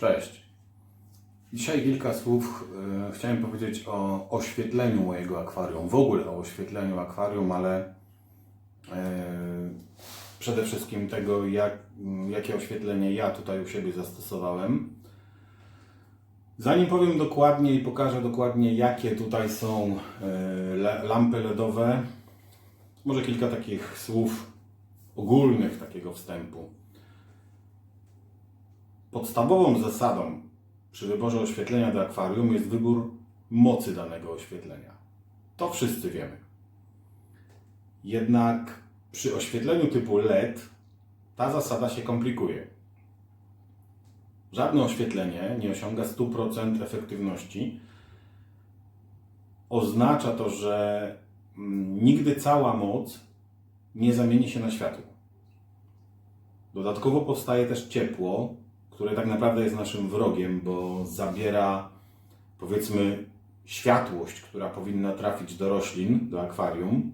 Cześć. Dzisiaj kilka słów e, chciałem powiedzieć o oświetleniu mojego akwarium, w ogóle o oświetleniu akwarium, ale e, przede wszystkim tego, jak, jakie oświetlenie ja tutaj u siebie zastosowałem. Zanim powiem dokładnie i pokażę dokładnie, jakie tutaj są e, lampy LEDowe, może kilka takich słów ogólnych takiego wstępu. Podstawową zasadą przy wyborze oświetlenia do akwarium jest wybór mocy danego oświetlenia. To wszyscy wiemy. Jednak przy oświetleniu typu LED ta zasada się komplikuje. Żadne oświetlenie nie osiąga 100% efektywności. Oznacza to, że mm, nigdy cała moc nie zamieni się na światło. Dodatkowo powstaje też ciepło, które tak naprawdę jest naszym wrogiem, bo zabiera powiedzmy światłość, która powinna trafić do roślin, do akwarium.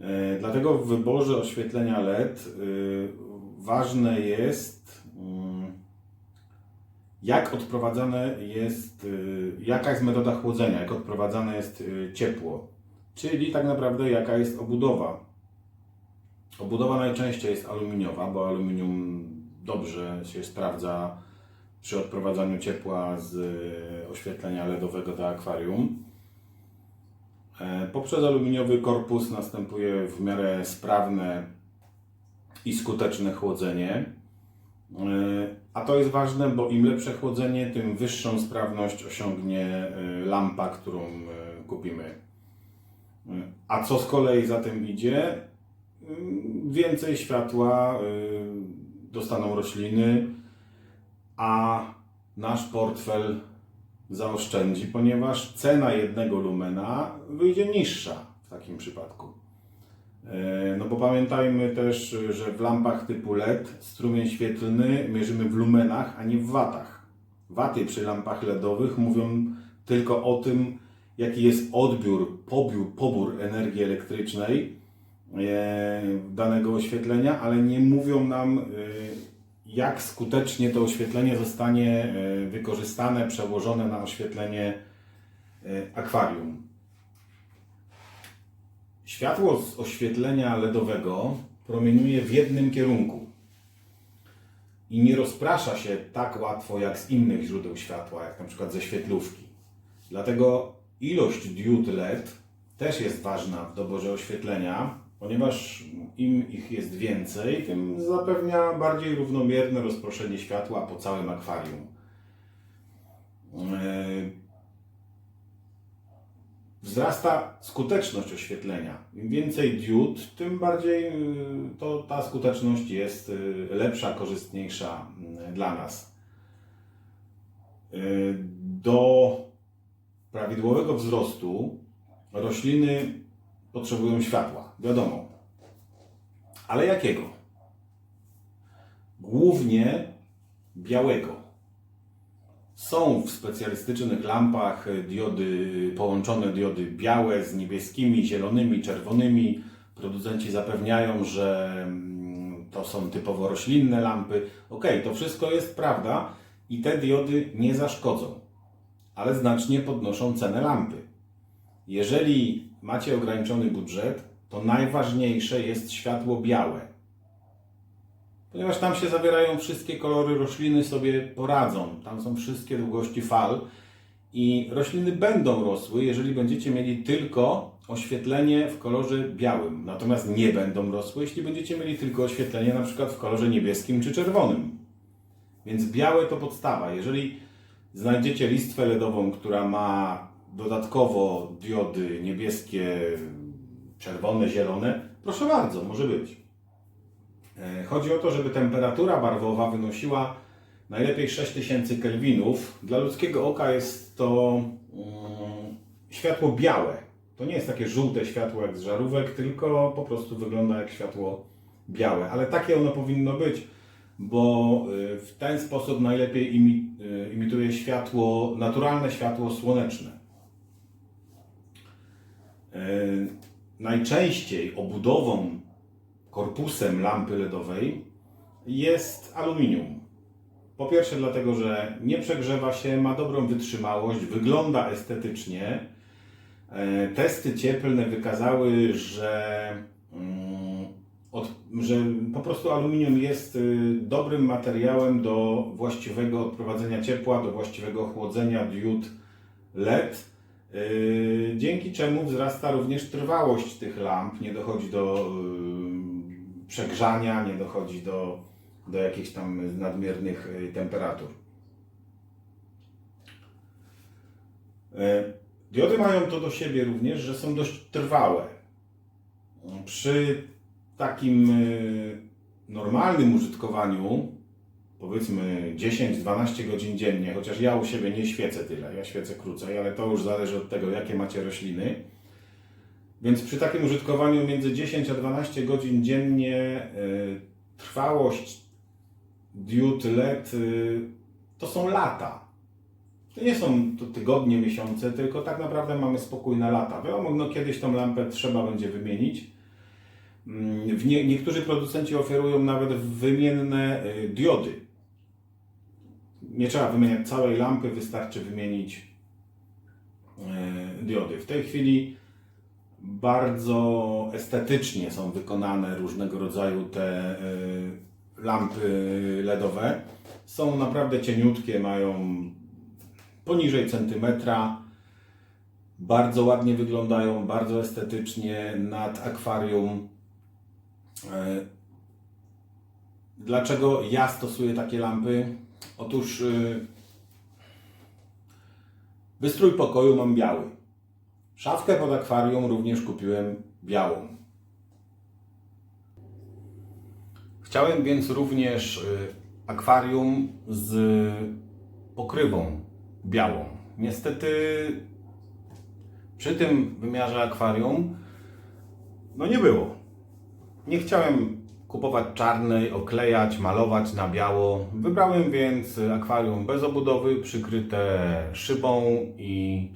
E, Dlatego w wyborze oświetlenia LED y, ważne jest, mm, jak odprowadzane jest, y, jaka jest metoda chłodzenia, jak odprowadzane jest ciepło, czyli tak naprawdę jaka jest obudowa. Obudowa najczęściej jest aluminiowa, bo aluminium dobrze się sprawdza przy odprowadzaniu ciepła z y, oświetlenia LEDowego do akwarium. E, Poprzez aluminiowy korpus następuje w miarę sprawne i skuteczne chłodzenie. E, A to jest ważne, bo im lepsze chłodzenie, tym wyższą sprawność osiągnie e, lampa, którą e, kupimy. E, A co z kolei za tym idzie? Mm, Więcej światła dostaną rośliny, a nasz portfel zaoszczędzi, ponieważ cena jednego lumena wyjdzie niższa w takim przypadku. E, No bo pamiętajmy też, że w lampach typu LED strumień świetlny mierzymy w lumenach, a nie w watach. Waty przy lampach LEDowych mówią tylko o tym, jaki jest odbiór, pobiór, pobór energii elektrycznej danego oświetlenia, ale nie mówią nam, e, jak skutecznie to oświetlenie zostanie e, wykorzystane, przełożone na oświetlenie e, akwarium. Światło z oświetlenia LEDowego promieniuje w jednym kierunku i nie rozprasza się tak łatwo jak z innych źródeł światła, jak na przykład ze świetlówki. Dlatego ilość diod LED też jest ważna w doborze oświetlenia, ponieważ im ich jest więcej, tym zapewnia bardziej równomierne rozproszenie światła po całym akwarium. Yy, Wzrasta skuteczność oświetlenia. Im więcej diod, tym bardziej yy, to ta skuteczność jest yy, lepsza, korzystniejsza yy, dla nas. Do prawidłowego wzrostu rośliny potrzebują światła, wiadomo. Ale jakiego? Głównie białego. Są w specjalistycznych lampach diody, połączone diody białe z niebieskimi, zielonymi, czerwonymi. Producenci zapewniają, że mm, to są typowo roślinne lampy. Ok, to wszystko jest prawda i te diody nie zaszkodzą, ale znacznie podnoszą cenę lampy. Jeżeli macie ograniczony budżet, to najważniejsze jest światło białe. Ponieważ tam się zawierają wszystkie kolory, rośliny sobie poradzą. Tam są wszystkie długości fal i rośliny będą rosły, jeżeli będziecie mieli tylko oświetlenie w kolorze białym. Natomiast nie będą rosły, jeśli będziecie mieli tylko oświetlenie na przykład w kolorze niebieskim czy czerwonym. Więc białe to podstawa. Jeżeli znajdziecie listwę LEDową, która ma dodatkowo diody niebieskie, czerwone, zielone, proszę bardzo, może być. E, Chodzi o to, żeby temperatura barwowa wynosiła najlepiej 6000 kelwinów. Dla ludzkiego oka jest to mm, światło białe. To nie jest takie żółte światło jak z żarówek, tylko po prostu wygląda jak światło białe. Ale takie ono powinno być, bo y, w ten sposób najlepiej y, imituje światło, naturalne światło słoneczne. Najczęściej obudową korpusem lampy LEDowej jest aluminium. Po pierwsze, dlatego, że nie przegrzewa się, ma dobrą wytrzymałość, wygląda estetycznie. E, Testy cieplne wykazały, że, mm, że po prostu aluminium jest y, dobrym materiałem do właściwego odprowadzenia ciepła, do właściwego chłodzenia diod LED. Y, Dzięki czemu wzrasta również trwałość tych lamp, nie dochodzi do y, przegrzania, nie dochodzi do, do jakichś tam nadmiernych y, temperatur. Diody mają to do siebie również, że są dość trwałe. Przy takim normalnym użytkowaniu, powiedzmy 10-12 godzin dziennie, chociaż ja u siebie nie świecę tyle, ja świecę krócej, ale to już zależy od tego, jakie macie rośliny. Więc przy takim użytkowaniu między 10 a 12 godzin dziennie y, trwałość diod LED y, to są lata. To nie są to tygodnie, miesiące, tylko tak naprawdę mamy spokój na lata. Wiadomo, no kiedyś tą lampę trzeba będzie wymienić. Mm, nie, niektórzy producenci oferują nawet wymienne y, diody. Nie trzeba wymieniać całej lampy, wystarczy wymienić y, diody. W tej chwili bardzo estetycznie są wykonane różnego rodzaju te y, lampy LEDowe. Są naprawdę cieniutkie, mają poniżej centymetra. Bardzo ładnie wyglądają, bardzo estetycznie nad akwarium. E, Dlaczego ja stosuję takie lampy? Otóż y, wystrój pokoju mam biały. Szafkę pod akwarium również kupiłem białą. Chciałem więc również y, akwarium z pokrywą białą. Niestety przy tym wymiarze akwarium no nie było. Nie chciałem kupować czarnej, oklejać, malować na biało. Wybrałem więc akwarium bez obudowy, przykryte szybą i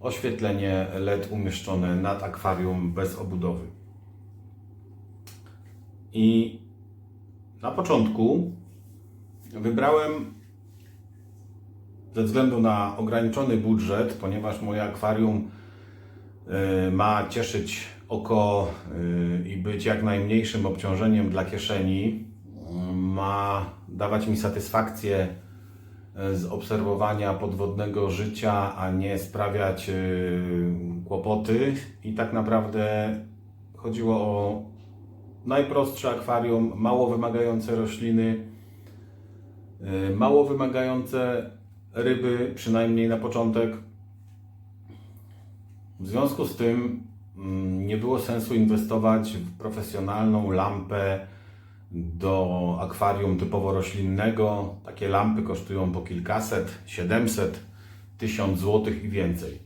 oświetlenie LED umieszczone nad akwarium bez obudowy. I na początku wybrałem ze względu na ograniczony budżet, ponieważ moje akwarium ma cieszyć oko y, i być jak najmniejszym obciążeniem dla kieszeni, y, ma dawać mi satysfakcję y, z obserwowania podwodnego życia, a nie sprawiać y, kłopoty. I tak naprawdę chodziło o najprostsze akwarium, mało wymagające rośliny, y, mało wymagające ryby, przynajmniej na początek. W związku z tym mm, nie było sensu inwestować w profesjonalną lampę do akwarium typowo roślinnego. Takie lampy kosztują po kilkaset, 700, 1000 zł i więcej.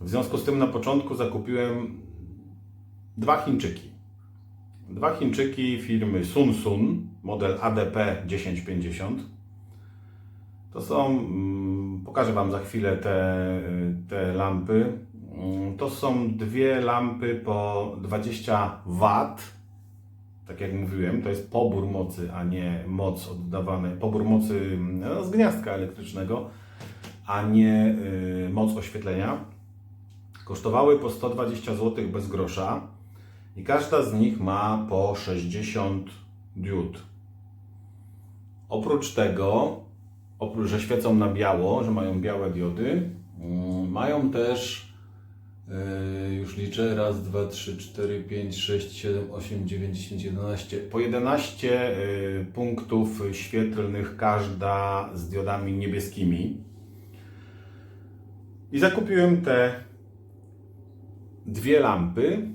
W związku z tym na początku zakupiłem dwa Chińczyki. Dwa Chińczyki firmy Sunsun, model ADP 1050. To są, mm, pokażę Wam za chwilę te, te lampy. Mm, To są dwie lampy po 20 W. Tak jak mówiłem, to jest pobór mocy, a nie moc oddawana, pobór mocy no, z gniazdka elektrycznego, a nie y, moc oświetlenia. Kosztowały po 120 zł bez grosza i każda z nich ma po 60 diod. Oprócz tego, oprócz, że świecą na biało, że mają białe diody, mm, mają też, już liczę, raz, dwa, trzy, cztery, pięć, sześć, siedem, osiem, dziewięć, dziesięć, jedenaście, po 11 yy, punktów świetlnych każda z diodami niebieskimi. I zakupiłem te dwie lampy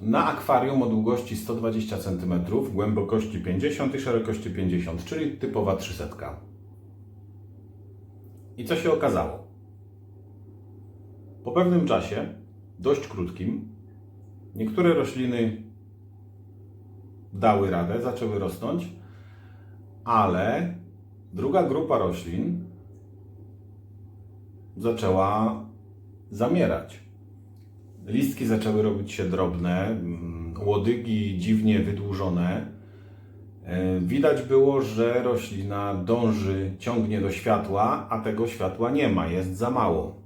na akwarium o długości 120 cm, głębokości 50 i szerokości 50, czyli typowa 300. I co się okazało? Po pewnym czasie, dość krótkim, niektóre rośliny dały radę, zaczęły rosnąć, ale druga grupa roślin zaczęła zamierać. Listki zaczęły robić się drobne, mm, łodygi dziwnie wydłużone. E, Widać było, że roślina dąży, ciągnie do światła, a tego światła nie ma, jest za mało.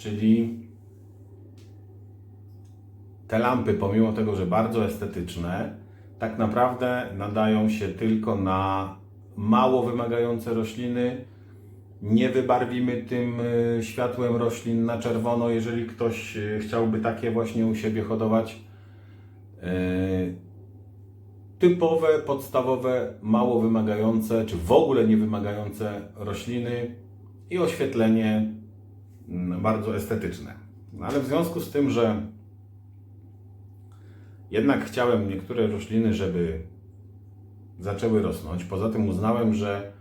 Czyli te lampy, pomimo tego, że bardzo estetyczne, tak naprawdę nadają się tylko na mało wymagające rośliny. Nie wybarwimy tym y, światłem roślin na czerwono, jeżeli ktoś y, chciałby takie właśnie u siebie hodować. Y, Typowe, podstawowe, mało wymagające, czy w ogóle nie wymagające rośliny i oświetlenie bardzo estetyczne. No ale w związku z tym, że jednak chciałem niektóre rośliny, żeby zaczęły rosnąć. Poza tym uznałem, że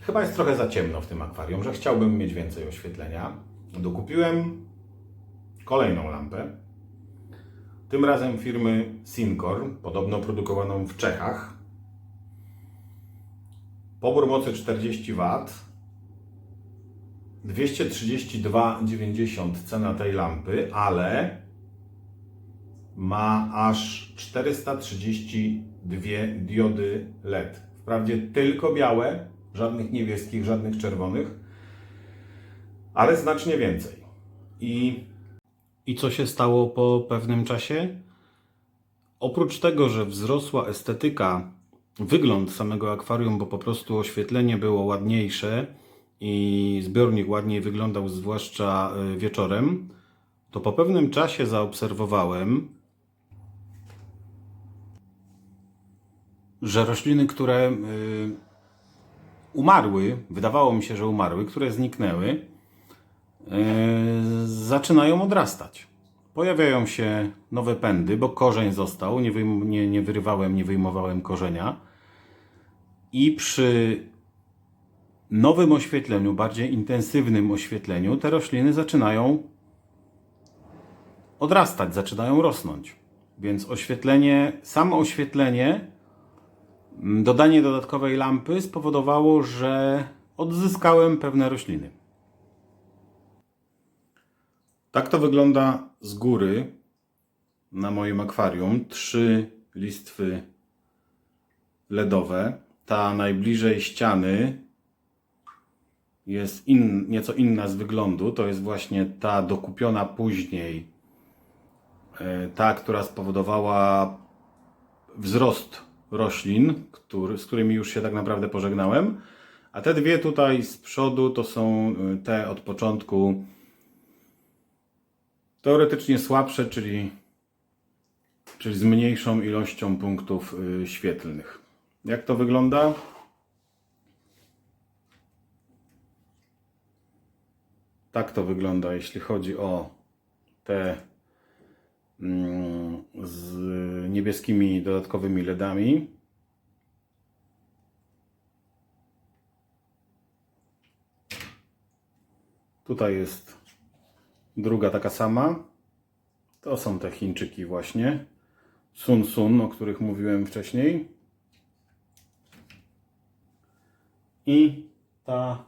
chyba jest trochę za ciemno w tym akwarium, że chciałbym mieć więcej oświetlenia. Dokupiłem kolejną lampę. Tym razem firmy Syncor, podobno produkowaną w Czechach. Pobór mocy 40 W. 232,90 cena tej lampy, ale ma aż 432 diody LED. Wprawdzie tylko białe, żadnych niebieskich, żadnych czerwonych, ale znacznie więcej. I, I co się stało po pewnym czasie? Oprócz tego, że wzrosła estetyka, wygląd samego akwarium, bo po prostu oświetlenie było ładniejsze i zbiornik ładniej wyglądał, zwłaszcza y, wieczorem, to po pewnym czasie zaobserwowałem, że rośliny, które y, umarły, wydawało mi się, że umarły, które zniknęły, y, zaczynają odrastać. Pojawiają się nowe pędy, bo korzeń został, nie, nie, nie wyrywałem, nie wyjmowałem korzenia. I przy nowym oświetleniu, bardziej intensywnym oświetleniu, te rośliny zaczynają odrastać, zaczynają rosnąć. Więc oświetlenie, samo oświetlenie Mm, Dodanie dodatkowej lampy spowodowało, że odzyskałem pewne rośliny. Tak to wygląda z góry na moim akwarium. Trzy listwy LEDowe. Ta najbliżej ściany jest in, nieco inna z wyglądu. To jest właśnie ta dokupiona później. e, Ta, która spowodowała wzrost roślin, który, z którymi już się tak naprawdę pożegnałem. A te dwie tutaj z przodu to są y, te od początku teoretycznie słabsze, czyli, czyli z mniejszą ilością punktów y, świetlnych. Jak to wygląda? Tak to wygląda, jeśli chodzi o te mm, z niebieskimi dodatkowymi LEDami. Tutaj jest druga taka sama. To są te Chińczyki właśnie. Sun Sun, o których mówiłem wcześniej. I ta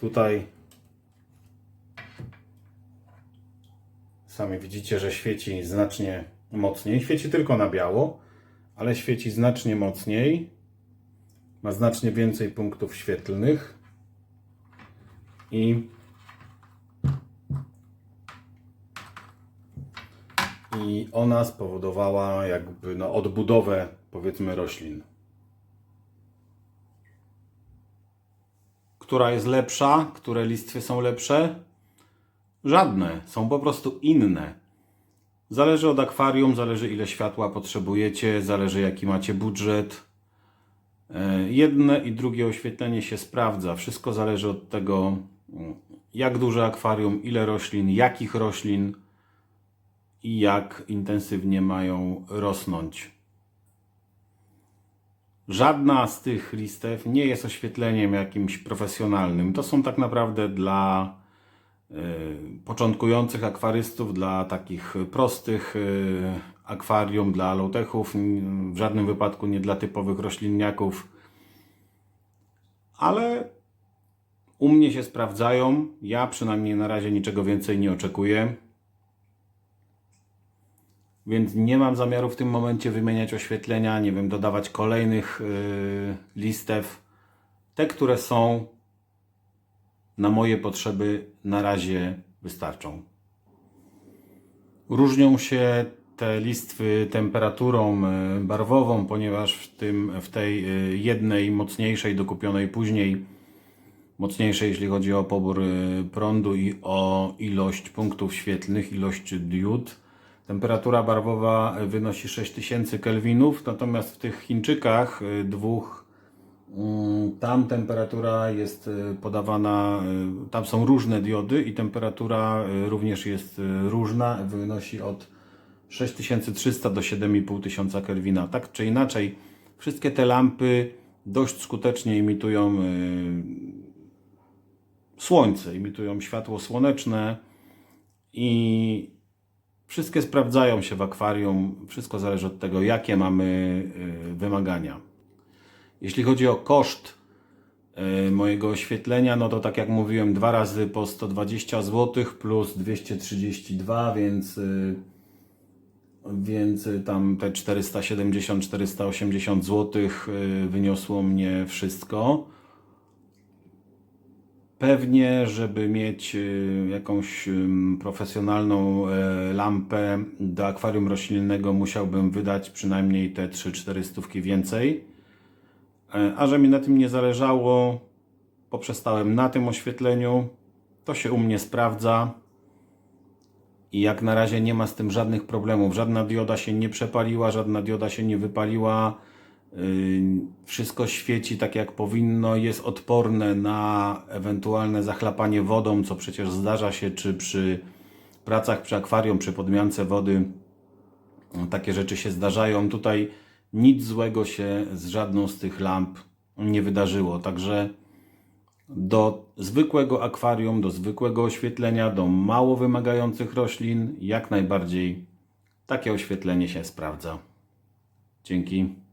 tutaj Sami widzicie, że świeci znacznie mocniej. Świeci tylko na biało, ale świeci znacznie mocniej. Ma znacznie więcej punktów świetlnych. I, i ona spowodowała jakby no, odbudowę powiedzmy roślin. Która jest lepsza? Które listwy są lepsze? Żadne, są po prostu inne. Zależy od akwarium, zależy ile światła potrzebujecie, zależy jaki macie budżet. E, Jedne i drugie oświetlenie się sprawdza. Wszystko zależy od tego, mm, jak duże akwarium, ile roślin, jakich roślin i jak intensywnie mają rosnąć. Żadna z tych listew nie jest oświetleniem jakimś profesjonalnym. To są tak naprawdę dla y, początkujących akwarystów, dla takich prostych y, akwarium, dla low-techów, w żadnym wypadku nie dla typowych roślinniaków. Ale u mnie się sprawdzają. Ja przynajmniej na razie niczego więcej nie oczekuję. Więc nie mam zamiaru w tym momencie wymieniać oświetlenia, nie wiem, dodawać kolejnych yy, listew. Te, które są na moje potrzeby na razie wystarczą. Różnią się te listwy temperaturą y, barwową, ponieważ w, tym, w tej y, jednej mocniejszej, dokupionej później, mocniejszej jeśli chodzi o pobór y, prądu i o ilość punktów świetlnych, ilość diod, temperatura barwowa wynosi 6000 kelwinów, natomiast w tych Chińczykach y, dwóch Mm, Tam temperatura jest y, podawana, y, tam są różne diody i temperatura y, również jest y, różna, wynosi od 6300 do 7500 Kelwina. Tak czy inaczej, wszystkie te lampy dość skutecznie imitują y, słońce, imitują światło słoneczne i wszystkie sprawdzają się w akwarium. Wszystko zależy od tego, jakie mamy y, wymagania. Jeśli chodzi o koszt e, mojego oświetlenia, no to tak jak mówiłem, dwa razy po 120 zł plus 232, więc, y, więc y, tam te 470-480 zł y, wyniosło mnie wszystko. Pewnie, żeby mieć y, jakąś profesjonalną e, lampę do akwarium roślinnego, musiałbym wydać przynajmniej te 3-4 stówki więcej. E, A że mi na tym nie zależało, poprzestałem na tym oświetleniu. To się u mnie sprawdza. I jak na razie nie ma z tym żadnych problemów. Żadna dioda się nie przepaliła, żadna dioda się nie wypaliła. Yy, Wszystko świeci tak jak powinno, jest odporne na ewentualne zachlapanie wodą, co przecież zdarza się czy przy pracach przy akwarium, przy podmiance wody. No, Takie rzeczy się zdarzają. Tutaj nic złego się z żadną z tych lamp nie wydarzyło. Także do zwykłego akwarium, do zwykłego oświetlenia, do mało wymagających roślin, jak najbardziej takie oświetlenie się sprawdza. Dzięki.